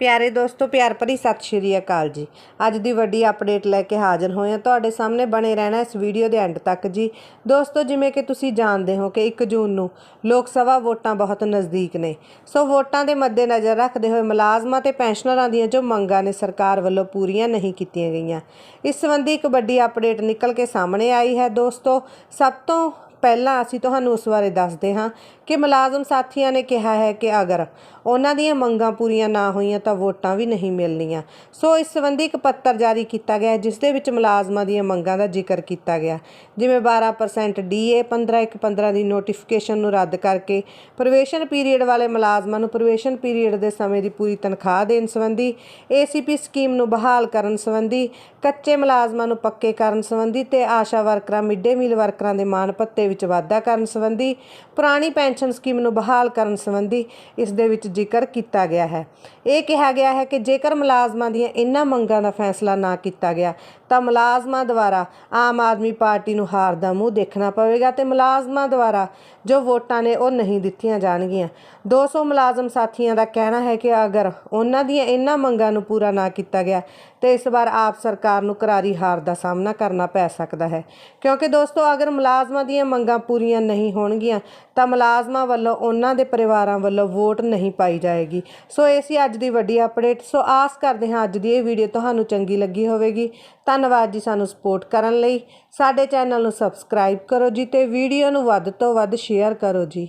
ਪਿਆਰੇ ਦੋਸਤੋ, ਪਿਆਰ ਭਰੀ ਸਤਿ ਸ਼੍ਰੀ ਅਕਾਲ ਜੀ। ਅੱਜ ਦੀ ਵੱਡੀ ਅਪਡੇਟ ਲੈ ਕੇ ਹਾਜ਼ਰ ਹੋਏ ਹਾਂ ਤੁਹਾਡੇ ਸਾਹਮਣੇ ਬਣੇ ਰਹਿਣਾ ਇਸ ਵੀਡੀਓ ਦੇ ਐਂਡ ਤੱਕ ਜੀ। ਦੋਸਤੋ, ਜਿਵੇਂ ਕਿ ਤੁਸੀਂ ਜਾਣਦੇ ਹੋ ਕਿ 1 ਜੂਨ ਨੂੰ ਲੋਕ ਸਭਾ ਵੋਟਾਂ ਬਹੁਤ ਨਜ਼ਦੀਕ ਨੇ। ਸੋ ਵੋਟਾਂ ਦੇ ਮੱਦੇਨਜ਼ਰ ਰੱਖਦੇ ਹੋਏ ਮੁਲਾਜ਼ਮਾਂ ਤੇ ਪੈਨਸ਼ਨਰਾਂ ਦੀਆਂ ਜੋ ਮੰਗਾਂ ਨੇ ਸਰਕਾਰ ਵੱਲੋਂ ਪੂਰੀਆਂ ਨਹੀਂ ਕੀਤੀਆਂ ਗਈਆਂ। ਇਸ ਸੰਬੰਧੀ ਇੱਕ ਵੱਡੀ ਅਪਡੇਟ ਨਿਕਲ ਕੇ ਸਾਹਮਣੇ ਆਈ ਹੈ। ਦੋਸਤੋ, ਸਭ ਤੋਂ ਪਹਿਲਾਂ ਅਸੀਂ ਤੁਹਾਨੂੰ ਉਸ ਬਾਰੇ ਦੱਸਦੇ ਹਾਂ ਕਿ ਮੁਲਾਜ਼ਮ ਸਾਥੀਆਂ ਨੇ ਕਿਹਾ ਹੈ ਕਿ ਅਗਰ ਉਹਨਾਂ ਦੀਆਂ ਮੰਗਾਂ ਪੂਰੀਆਂ ਨਾ ਹੋਈਆਂ ਤਾਂ ਵੋਟਾਂ ਵੀ ਨਹੀਂ ਮਿਲਣੀਆਂ। ਸੋ ਇਸ ਸੰਬੰਧੀ ਇੱਕ ਪੱਤਰ ਜਾਰੀ ਕੀਤਾ ਗਿਆ ਜਿਸ ਦੇ ਵਿੱਚ ਮੁਲਾਜ਼ਮਾਂ ਦੀਆਂ ਮੰਗਾਂ ਦਾ ਜ਼ਿਕਰ ਕੀਤਾ ਗਿਆ। ਜਿਵੇਂ 12% ਡੀਏ 15 ਇੱਕ 15 ਦੀ ਨੋਟੀਫਿਕੇਸ਼ਨ ਨੂੰ ਰੱਦ ਕਰਕੇ ਪ੍ਰਵੇਸ਼ਨ ਪੀਰੀਅਡ ਵਾਲੇ ਮੁਲਾਜ਼ਮਾਂ ਨੂੰ ਪ੍ਰਵੇਸ਼ਨ ਪੀਰੀਅਡ ਦੇ ਸਮੇਂ ਦੀ ਪੂਰੀ ਤਨਖਾਹ ਦੇਣ ਸੰਬੰਧੀ ਏਸੀਪੀ ਸਕੀਮ ਨੂੰ ਬਹਾਲ ਕਰਨ ਸੰਬੰਧੀ, ਕੱਚੇ ਮੁਲਾਜ਼ਮਾਂ ਨੂੰ ਪੱਕੇ ਕਰਨ ਸੰਬੰਧੀ ਤੇ ਆਸ਼ਾ ਵਰਕਰਾਂ ਮਿੱਡੇ ਮੀਲ ਵਰਕਰਾਂ ਦੇ ਮਾਣ ਭੱਤੇ ਵਿੱਚ ਵਾਧਾ ਕਰਨ ਸੰਬੰਧੀ, ਪੁਰਾਣੀ ਪੈਨਸ਼ਨ ਸਕੀਮ ਨੂੰ ਬਹਾਲ ਕਰਨ ਸੰਬੰਧੀ ਇਸ ਦੇ ਵਿੱਚ ਜ਼ਿਕਰ ਕੀਤਾ ਗਿਆ ਹੈ। ਇਹ ਕਿਹਾ ਗਿਆ ਹੈ ਕਿ ਜੇਕਰ ਮੁਲਾਜ਼ਮਾਂ ਦੀਆਂ ਇਹਨਾਂ ਮੰਗਾਂ ਦਾ ਫੈਸਲਾ ਨਾ ਕੀਤਾ ਗਿਆ, ਤਾਂ ਮੁਲਾਜ਼ਮਾਂ ਦੁਆਰਾ ਆਮ ਆਦਮੀ ਪਾਰਟੀ ਨੂੰ ਹਾਰ ਦਾ ਮੂੰਹ ਦੇਖਣਾ ਪਵੇਗਾ ਤੇ ਮੁਲਾਜ਼ਮਾਂ ਦੁਆਰਾ ਜੋ ਵੋਟਾਂ ਨੇ ਉਹ ਨਹੀਂ ਦਿੱਤੀਆਂ ਜਾਣਗੀਆਂ। 200 ਮੁਲਾਜ਼ਮ ਸਾਥੀਆਂ ਦਾ ਕਹਿਣਾ ਹੈ ਕਿ ਅਗਰ ਉਹਨਾਂ ਦੀਆਂ ਇਹਨਾਂ ਮੰਗਾਂ ਨੂੰ ਪੂਰਾ ਨਾ ਕੀਤਾ ਗਿਆ, ਤੇ ਇਸ ਵਾਰ ਆਪ ਸਰਕਾਰ ਨੂੰ ਕਰਾਰੀ ਹਾਰ ਦਾ ਸਾਹਮਣਾ ਕਰਨਾ ਪੈ ਸਕਦਾ ਹੈ। ਕਿਉਂਕਿ ਦੋਸਤੋ, ਅਗਰ ਮੁਲਾਜ਼ਮਾਂ ਦੀਆਂ ਮੰਗਾਂ ਪੂਰੀਆਂ ਨਹੀਂ ਹੋਣਗੀਆਂ ਤਾਂ ਮੁਲਾਜ਼ਮਾਂ ਵੱਲੋਂ ਉਹਨਾਂ ਦੇ ਪਰਿਵਾਰਾਂ ਵੱਲੋਂ ਵੋਟ ਨਹੀਂ ਪਾਈ ਜਾਏਗੀ। ਸੋ ਇਹ ਸੀ ਅੱਜ ਦੀ ਵੱਡੀ ਅਪਡੇਟ। ਸੋ ਆਸ ਕਰਦੇ ਹਾਂ ਅੱਜ ਦੀ ਇਹ ਵੀਡੀਓ ਤੁਹਾਨੂੰ ਚੰਗੀ ਲੱਗੀ ਹੋਵੇਗੀ। ਧੰਨਵਾਦ ਜੀ ਸਾਨੂੰ ਸਪੋਰਟ ਕਰਨ ਲਈ। ਸਾਡੇ ਚੈਨਲ ਨੂੰ ਸਬਸਕ੍ਰਾਈਬ ਕਰੋ ਜੀ ਤੇ ਵੀਡੀਓ ਨੂੰ ਵੱਧ ਤੋਂ ਵੱਧ ਸ਼ੇਅਰ ਕਰੋ ਜੀ।